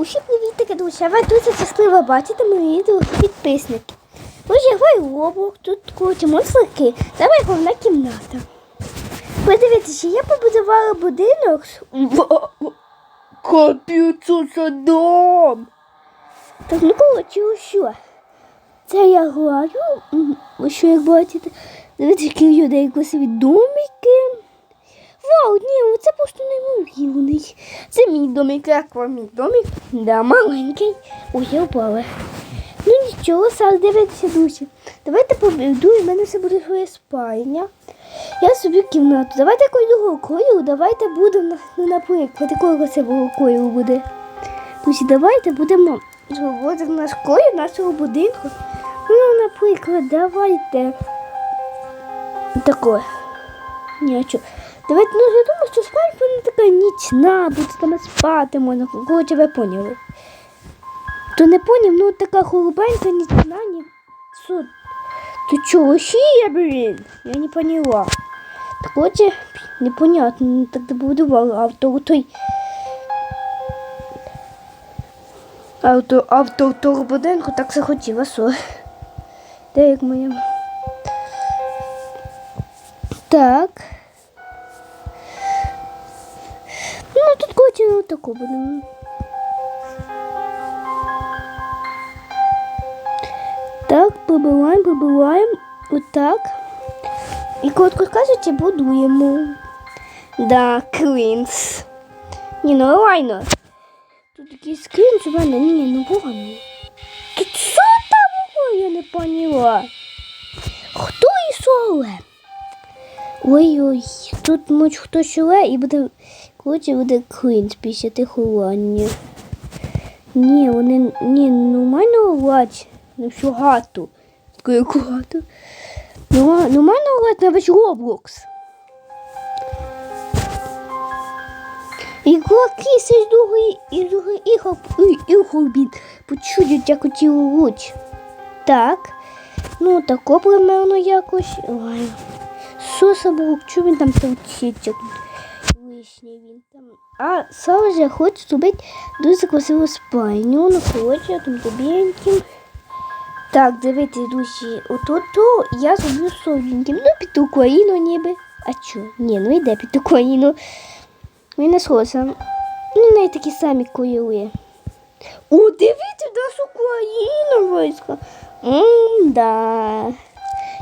Усі привітики, друзі. Ви дуже щасливо бачите мої підписники. Ось в Roblox, тут круті монстрики. Давай головна кімната. Подивіться, я побудувала будинок. Капіцу це дом. Так, ну коротше, що. Це я Ось що як бачите. Дивіться, які людей красиві домики. Вау, ні, це просто неймовірний. Це мій домик, як вам мій домик? Да, маленький. Ой, я впала. Ну нічого, зараз дивіться, друзі. Давайте побудуємо, в мене все буде своя спальня. Я собі кімнату. Давайте другого кольору, давайте будемо, ну, наприклад, якого красивого кольору буде. Друзі, давайте будемо зробити наш колір нашого будинку. Ну, наприклад, давайте таке. Ні, а що? Давайте, ну, я думаю, що спальня вона така нічна, буде там спати можна. Коротше, ви поняли. То не поняв, ну така голубенька, нічна, ні. Що? Ти чого є, блін? Я не поняла. Так отже, непонятно, ну, так добудували авто той. Авто, авто того так захотіла, що. Де як моя? Так. Тут коротше, ну таку будемо. Так, побиваємо, побиваємо. Отак. І коротко кажучи, будуємо. Да, клінс. Ні, ну реально. Тут якийсь клінс у мене. Ні, ну погано. Тут що там було? Я не поняла. Хто і соле? Ой-ой, тут муч хто шуле і буде. Коротше, буде клінс після тих улання. Ні, вони ні, нормально лать на всю гату. Яку гату. Ну, нормально лать на весь Роблокс. Ігроки з другої і другої ігор ігор почують, як оті луч. Так. Ну, тако примерно якось. Ой. Соса був, що він там тавчиться? Лишній він там. А сам же хоче зробити дуже красиву спальню. Ну, коротше, там тобі. Так, дивіться, друзі, отут я зроблю совіньким. Ну, під Україну ніби. А чо? Ні, ну йде під Україну. Він не схожа. Ну, навіть такі самі кольори. О, дивіться, нашу Україну військо. Мм, да.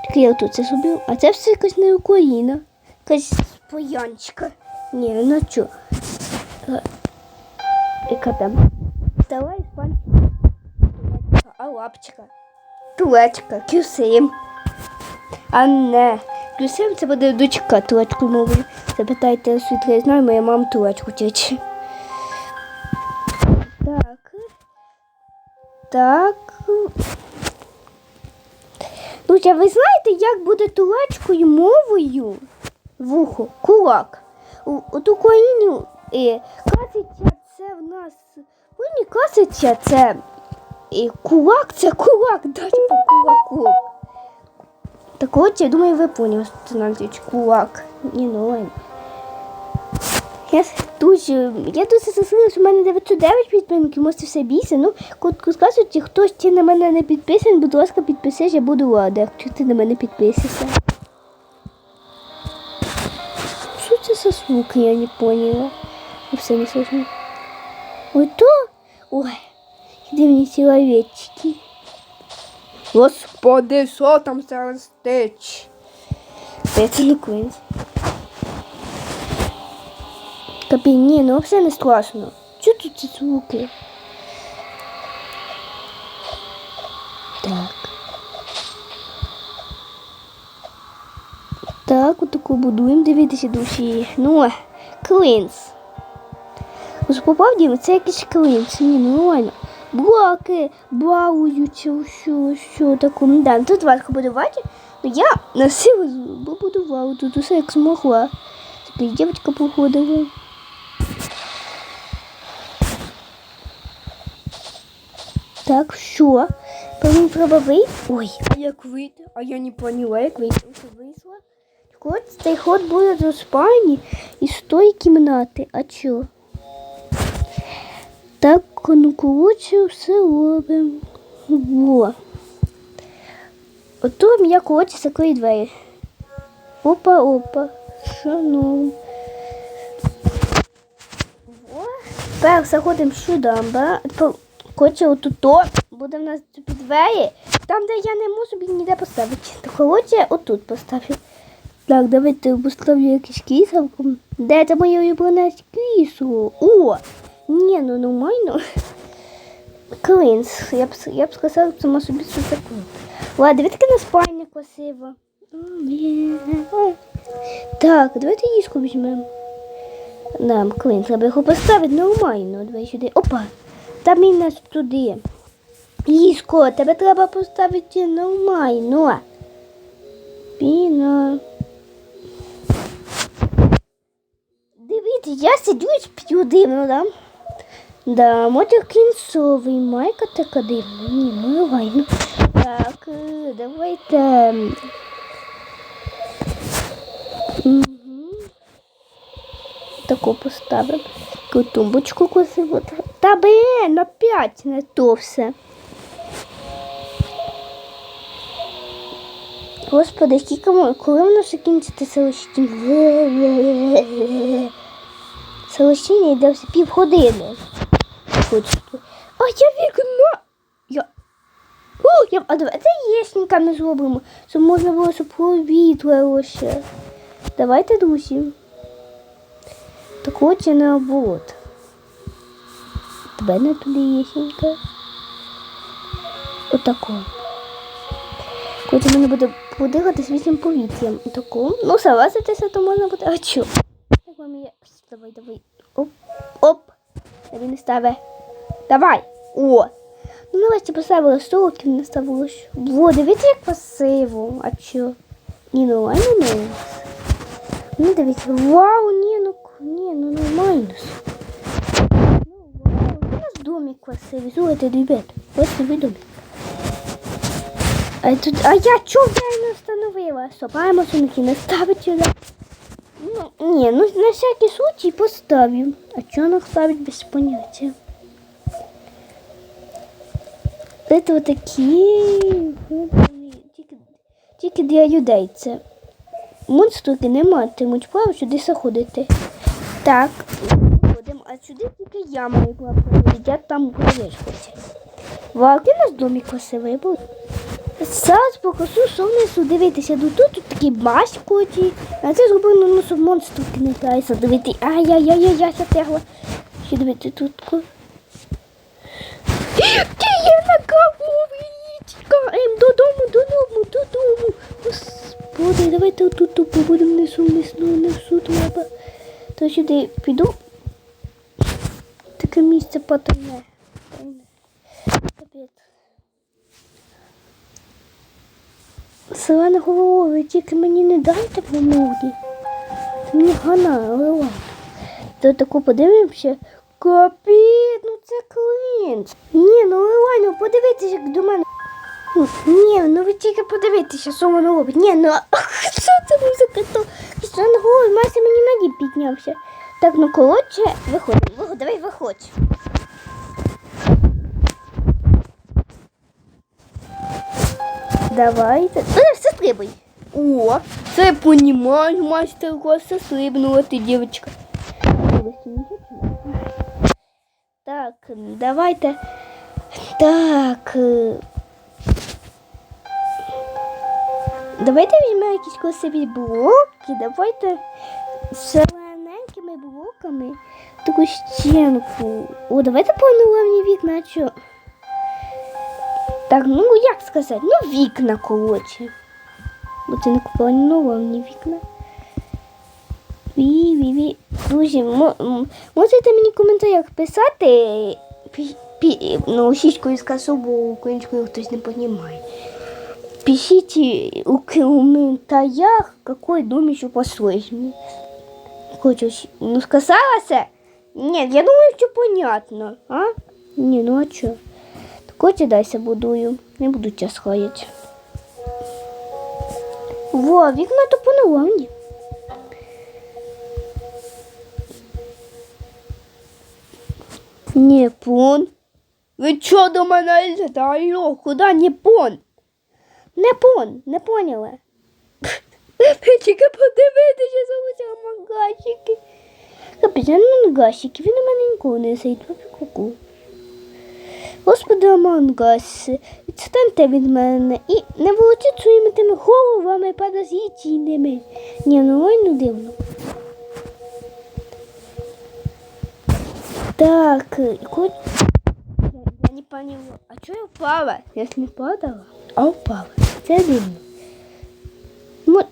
Так я тут це зробив. А це все якась не Україна. Якась поянчика. Ні, ну чо? Е, Яка там? Давай іспанська. А лапчика. Тулечка, кюсим. А не. Кюсим це буде дочка тулечку мовою. Запитайте світло, я знаю, моя мама тулечку тече. Так. Так. Друзі, ви знаєте, як буде тулечкою мовою? Вухо, кулак. От Україні е, касиця це в нас. В Україні касиця це і кулак це кулак, дать по кулаку. Так от, я думаю, ви поняли, що це навіть кулак. Ні, ну. Я дуже, я дуже щаслива, що в мене 909 підписників, можете все бійся. Ну, коротко скажуть, хтось ті на мене не підписаний, будь ласка, підпишись, я буду рада, якщо ти на мене підписишся. за звуки, я не поняла. Я все не слышно. Ой, то? Ой, дивні чоловічки. Господи, що там зараз теч? Це телеквинс. Капін, ні, ну все не страшно. Чого тут ці звуки? Так. Так, отаку будуємо, дивіться душі. Ну, клинс. Ось попав Діма, це якийсь клинс. Ні, ну. Блоки, балуються, що, що таку. Ну, да, тут важко будувати. Ну, я на силу побудувала тут усе як змогла. Така дівчинка походила. Так, треба вийти. Ой, А як вийти? А я не поняла, як вийти. вийшла. Так цей ход буде до спальні і з тої кімнати. А чо? Так, коротше, все робимо. Во. Ото я коротше закрию двері. Опа, опа. Шановні. Во. Тепер заходимо сюди, ба. Коротше, отуто буде в нас тобі двері. Там, де я не можу ніде поставити. То коротше, отут поставлю. Так, давайте поставлю якийсь кісавку. Де це моє улюблене кісло? О! Ні, ну нормально. Клинс. Я б, я б сказала, сама собі що таке. Ладно, дивіться, на спальня красиво. Так, давайте їжку візьмемо. Нам клин, треба його поставити нормально. Давай сюди. Опа! Там і нас туди. Ліжко, тебе треба поставити нормально. Піна. Дивіться, я сиджу і п'ю дивно, да? Да, мотик кінцовий, майка така дивна. Ні, ну нормально. Так, е, давайте. Угу. Таку поставимо. Тумбочку красиву. Та блин, опять не то все. Господи, скільки коли воно все кінчиться селощіння? Селощіння йде півгодини. А я вікно. Я. О, я... А давайте єшниками зробимо, щоб можна було, щоб повітрилося. Давайте, друзі. Так от я наоборот. Тебе не туди єшенька. Отако. Коли мене буде подихати свіжим повітрям. Отако. Ну, согласитися, то можна буде. А чо? Так вам. Давай, давай. Оп, оп. Тобі не. Давай. О. Ну, нарешті поставила столиків, не ставила. що. Во, дивіться, як красиво. А чо? Ні, ну нормально не. Ну, дивіться. Вау, ні, ну, ні, ну нормально. Ну, домик красивий. Слухайте, ребят. Собі домик. А, тут, а я чого я не встановила? Собаємо сумки, не ставить сюди. Ну, ні, ну на всякий случай поставим. А чого не ставить без поняття? Это вот такі тільки, для людей це. Монструки не матимуть права сюди заходити. Так, ходимо, а сюди тільки я маю право як там хоче. Валки у нас домик красивий був. Зараз покажу, що внизу. Дивитися, ну тут, тут такі баскоті. А це зробили, ну, щоб монструки не граються. Дивити. Ай-яй-яй, я затягла. Ще дивити тут. На кавові. Чекаємо додому, додому, додому. Господи, давайте отут тут побудемо внизу, внизу, внизу треба. То сюди піду. Таке місце потайне. Тайне. Капець. Селена головою, тільки мені не дайте помоги. Мені гана, голова. То таку подивимося. Капець, ну це клинч. Ні, ну реально, подивіться, як до мене. Ну, Ні, ну ви тільки подивіться, що воно робить. Ні, ну що це музика? То Селена головою, Мася мені на піднявся. Так, ну коротше, виходимо. Давай виходь. Давайте. Е, все стрибай. О, це я понімаю, майстер клас стрибнула ти, дівчинка. Так, давайте. Так. е, Давайте візьмемо якісь красиві блоки. Давайте з зелененькими блоками таку стінку. О, давайте плануємо вікна, а що? Так, ну як сказати? Ну, вікна, коротше. Бо це не плановані вікна. Ві-ві-ві. Друзі, можете мені в коментарях писати пі- пі- ну, російською скажу, бо українською хтось не розуміє. Пишите у комментариях, какой дом еще построить. Хочу, ну сказалася? Нет, я думаю, все понятно. А? Не, ну а что? Хоче дайся будую. Не буду час ходити. Во, вікна то поновлені. Не. Ви чого до мене лізете? Алло, куди не пон? Не пон, не. Тільки подивитися за ці магазики. Капець, мангасики, він у мене ніколи не сидить, ку Господи, Амангас, відстаньте від мене і не волочіть своїми тими головами паразитійними. Ні, ну ой, ну дивно. Так, і коли... Я, не поняла, а чого я впала? Я ж не падала, а впала. Це дивно. Мо-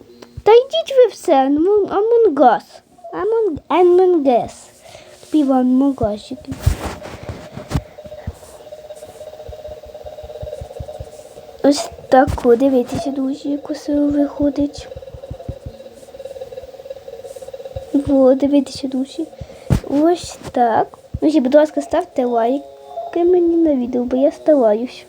Та йдіть ви все, Амонгас. Амон... Амонгас. Співан Монгасики. Ось так, дивіться, дуже красиво виходить. Во, дивіться, душі. Ось так. Ну, будь ласка, ставте лайки мені на відео, бо я стараюсь.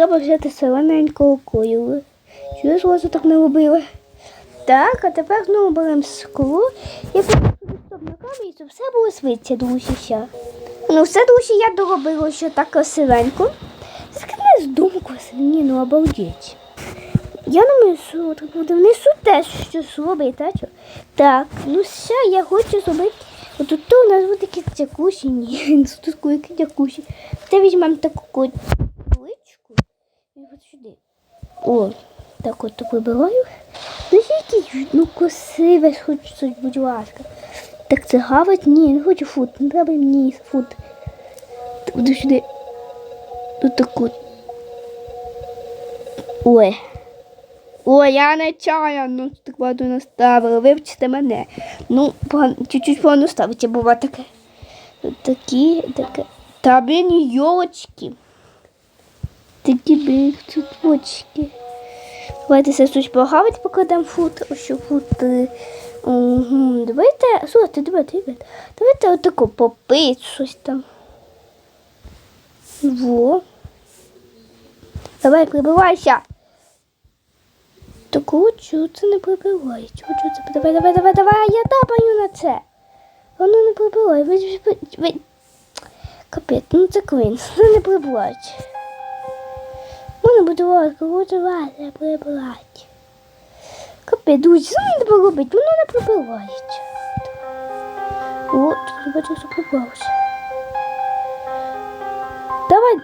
Треба взяти зелененького кольору. Що я так не робила? Так, а тепер знову беремо скло і стоп на камері, щоб все було свится, друзі, ще. Ну все, друзі, я доробила ще так красивенько. Скине з красиво. Ні, ну обалдеть. Я що так буде внесу теж щось робити, а що? Так, ну все, я хочу зробити. От тут у нас буде такі джакусі, ні, тут такі джакусі. Це візьмемо таку і от сюди. О, так от вибираю. Ну, який, ну, красиве, хоч щось, будь ласка. Так це гавать? Ні, не хочу фут, не треба мені фут. От сюди. Тут так от. Ой. Ой, я нечаянно так воду наставила, вивчите мене. Ну, чуть-чуть погано ставиться, бува таке. Такі, таке. Та блін, йолочки. Такі блін, тут очки. Давайте все щось погавити, покладемо фут, що фут. Угу. Давайте, слухайте, давайте, давайте. Давайте отако попити щось там. Во. Давай, прибивайся. Таку чого це не прибиває? Чого чого це? Давай, давай, давай, давай, я тапаю на це. Воно не прибиває. Ви, ви, ви... Капець, ну це квин, ну не прибивать. Мене буде ласка, буде ласка прибивати. Капець, друзі, що мені треба робити? Воно не прибиває. От, бачу, що прибрався. Давай.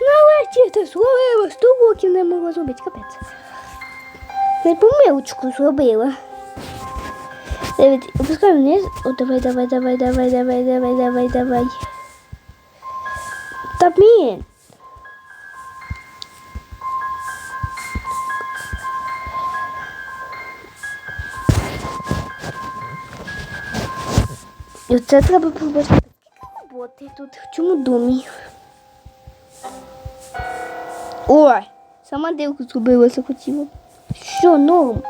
Нарешті ти зловила, сто років не могла зробити, капець. Не помилочку зробила. Давид, опускай вниз. О, давай, давай, давай, давай, давай, давай, давай, давай. Та блін. І оце треба побачити. Скільки роботи тут в цьому домі. Ой, сама дивку зробила, захотіла. Що, норм?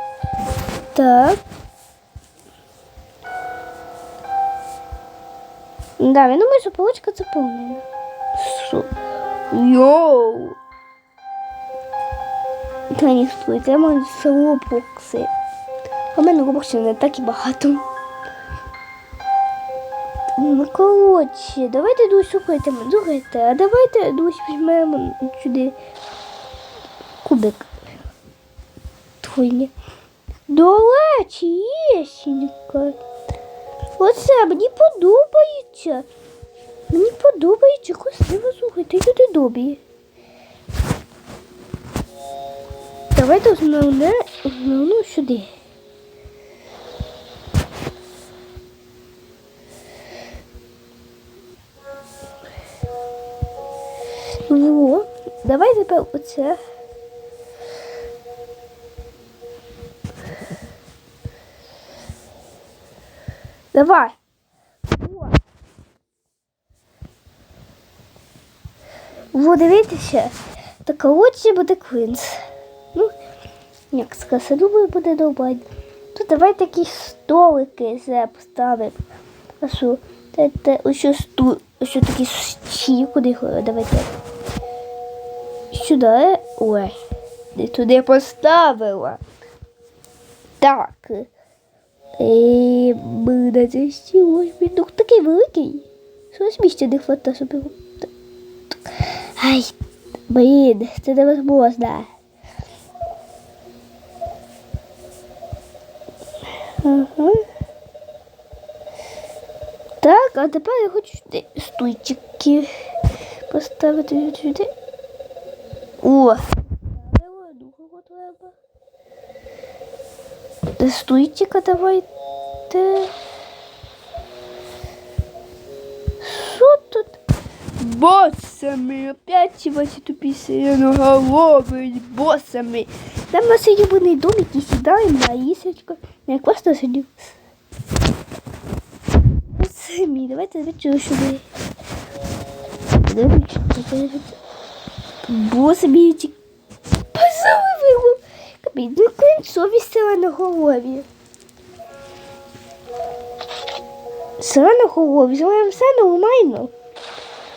Так. Да, я думаю, що полочка заповнена. Що? Йоу. Та ні, стой, це мої робокси. А в мене робоксів не так і багато. Коротше, давайте дусь слухайте, слухайте, а давайте дусь візьмемо сюди кубик. Твоє. До речі, єсінька. Оце мені подобається. Мені подобається красиво, слухайте, люди добрі. Давайте основне, основну сюди. Во, давай тепер оце. Давай. Во. Во, дивіться. Так коротше буде квинс. Ну, як сказати, думаю, буде добре. Тут давай такі столики поставимо. А що? Та, ось що ось такі щі, куди давайте. Сюди. Ой, Ти туди поставила. так. Е, буде це стіло. Він такий великий. Щось місця не хватає собі. Так. Ай, блін, це невозможно. Ага. Так, а тепер я хочу сюди стульчики поставити сюди. О! Другого треба. Та Стульчика давайте. Що тут? Босами, опять ваші тупі сиреноголові, босами. Там у нас є юбаний домик і сідаємо на лісочку. Ну, як просто сидів. Самі, давайте звичайно сюди. Босами ці позаливило. Капіть, ну кінцові села на голові. Села на голові, з все нормально.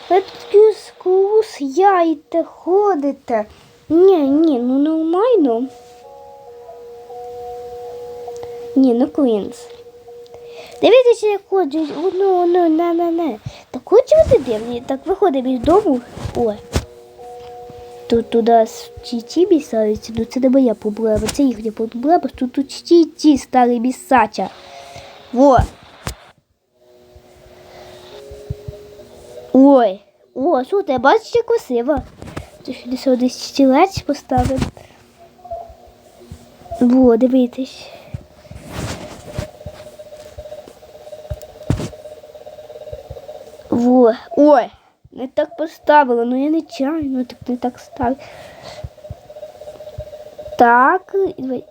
Ви тут скус яйте, ходите. Ні, ні, ну нормально. Ні, ну Квінс. Дивіться, як ходять, ну, ну, на, на, на. Так хоче вони дивні, так виходимо із дому. О. Тут туди ті ті бісаються, ну це не моя проблема, це їхня проблема, що тут ті старі бісача. Во. Ой, о, слухай, бачите, красиво. Що десь один стілець поставив. Во, дивитись. Во, ой, не так поставила, ну я не чайно, так не так ставлю. Так, і давай.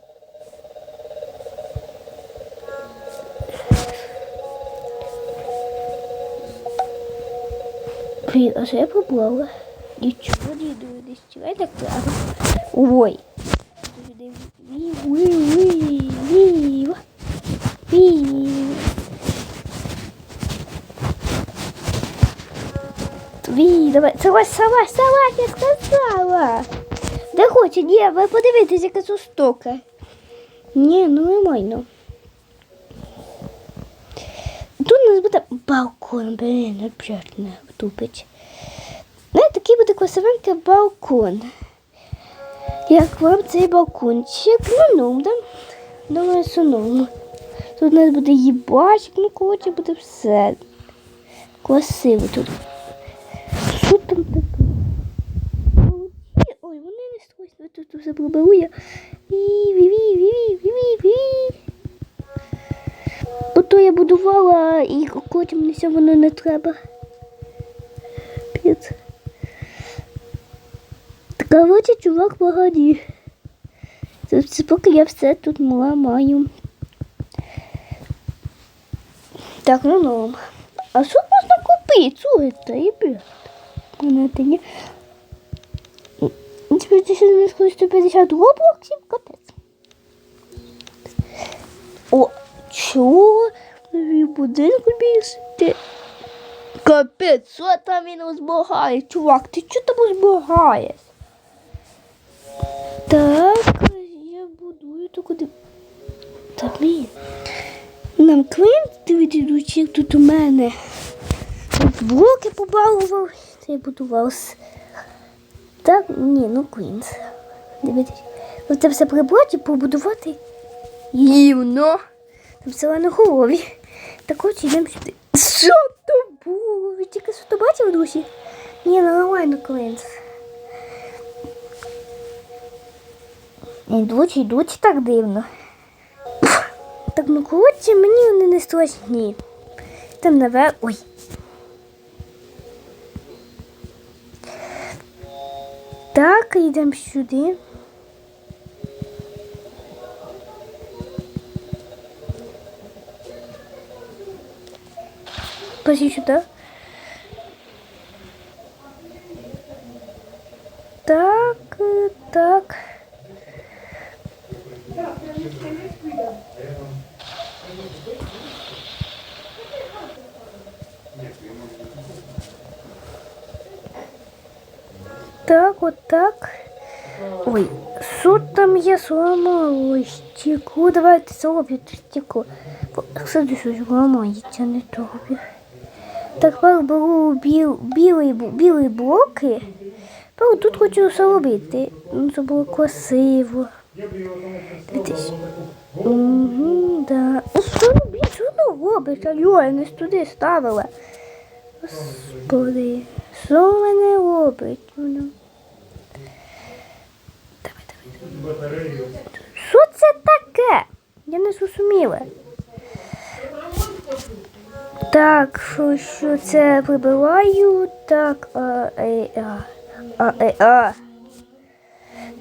Блін, а що я поплавала? Нічого не йду, не стирай так треба. Ой. Ві, ві, ві, ві, ві. Ві, Давай, салазь, салазь, салазь, я сказала. Де хоче, ні, ви подивитесь, яка сустока. Ні, ну нормально. Тут у нас буде балкон, блін, опять не втупить. Ну, такий буде красивенький балкон. Як вам цей балкончик? Ну, ну, да? Думаю, суном. Тут у нас буде їбачик, ну, коротше, буде все. Красиво тут. Що там таке? Ой, Ой, вони не стройні, тут все пробирує. Ві, ві, ві, ві, ві, ві, ві. Бо то я будувала і потім не все воно не треба. Піц. Та коротше, чувак погоді. Це, це поки я все тут ламаю. Так, ну ну. А що можна купити? Слухайте, ребят. Мене ще не сходиш 150 роблоксів? Капець. О, чого? В будинку більшите? Капець, що там він розбагає? Чувак, ти чого там розбагаєш? Так, я будую то куди. Та блін. Нам клин дивіться, як тут у мене. Блоки побалував, це я будував. Так, ні, ну Квінс. Дивіться. Ви це все прибрати побудувати. Гівно. Там села на голові. Так от йдемо сюди. Що то було? Ви тільки що то бачили, друзі? Ні, ну нормально, Квінс. Йдуть, йдуть так дивно. Так, ну коротше, мені вони не страшні. Там наверх. Ой. Так, йдемо сюди. Пошли сюда. Так, э, так. Так. Ой, що там я зламала? Стекло, давайте зробити стекло. Кстати, щось ламається, не тобі. Тепер беру біл, бу- білі блоки. Тепер тут хочу зробити. Ну, це було красиво. Угу, да. Ну, що, ну, блін, що воно робить? Алло, я не туди ставила. Господи, що мене робить? Воно? Давай, давай. Що це таке? Я не зрозуміла. Так, що, це прибиваю? Так, а, е, а, а, е, а.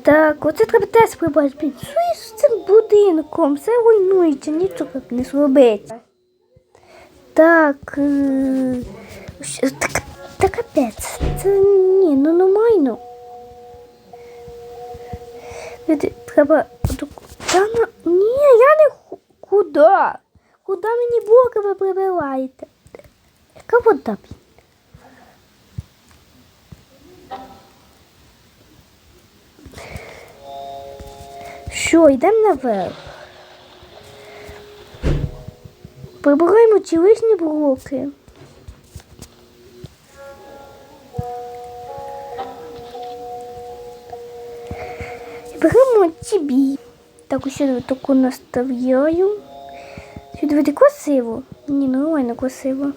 Так, оце треба теж прибрати. Що із цим будинком? Все руйнується, нічого не зробиться. Так, е, що- так, капець, це ні, ну нормально. Види, Треба. Та на. Ні, я не куди? Куди мені блоки ви прибираєте? Яка вода? блін? Що, йдемо наверх. Прибираємо ці лишні блоки. Беремо тобі. Так, ось сюди таку наставляю. Сюди буде красиво. Ні, ну, нормально красиво.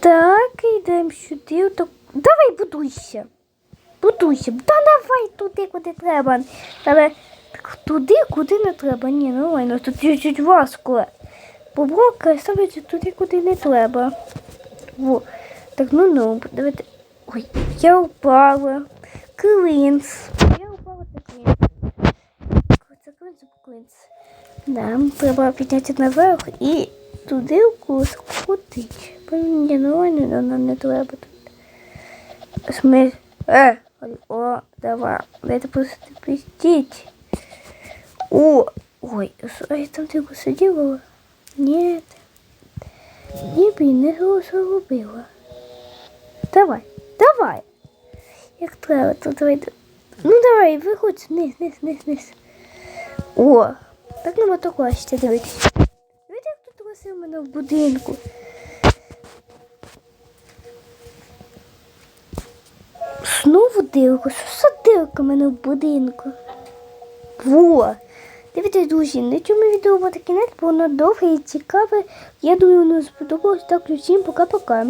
Так, йдемо сюди. Отак. Давай будуйся. Будуйся. Та давай туди, куди треба. Але так, туди, куди не треба. Ні, нормально. Тут чуть-чуть важко. Поброка ставиться туди, куди не треба. Во. Так, ну ну, давайте. Ой, я упала. Клинц. Я упала це клинц. Це клинц, клинц. Да, треба підняти наверх і туди вкус крутить. Бо Ні, нормально, но нам не треба тут. Смис. Е, о, давай. Дайте просто пустить. О, ой, а я там тільки сиділа? Ні. Ні, блін, не зробила. Давай, давай. Як треба, то давай. Ну давай, виходь вниз, вниз, вниз, вниз. О, так нема такого ще дивитися. Дивіться, як тут красиво в мене в будинку. Знову дирку, що за дирка в мене в будинку? Во! Дивіться, друзі, на цьому відео буде кінець, бо воно довге і цікаве. Я думаю, воно сподобалось. Так, всім пока-пока.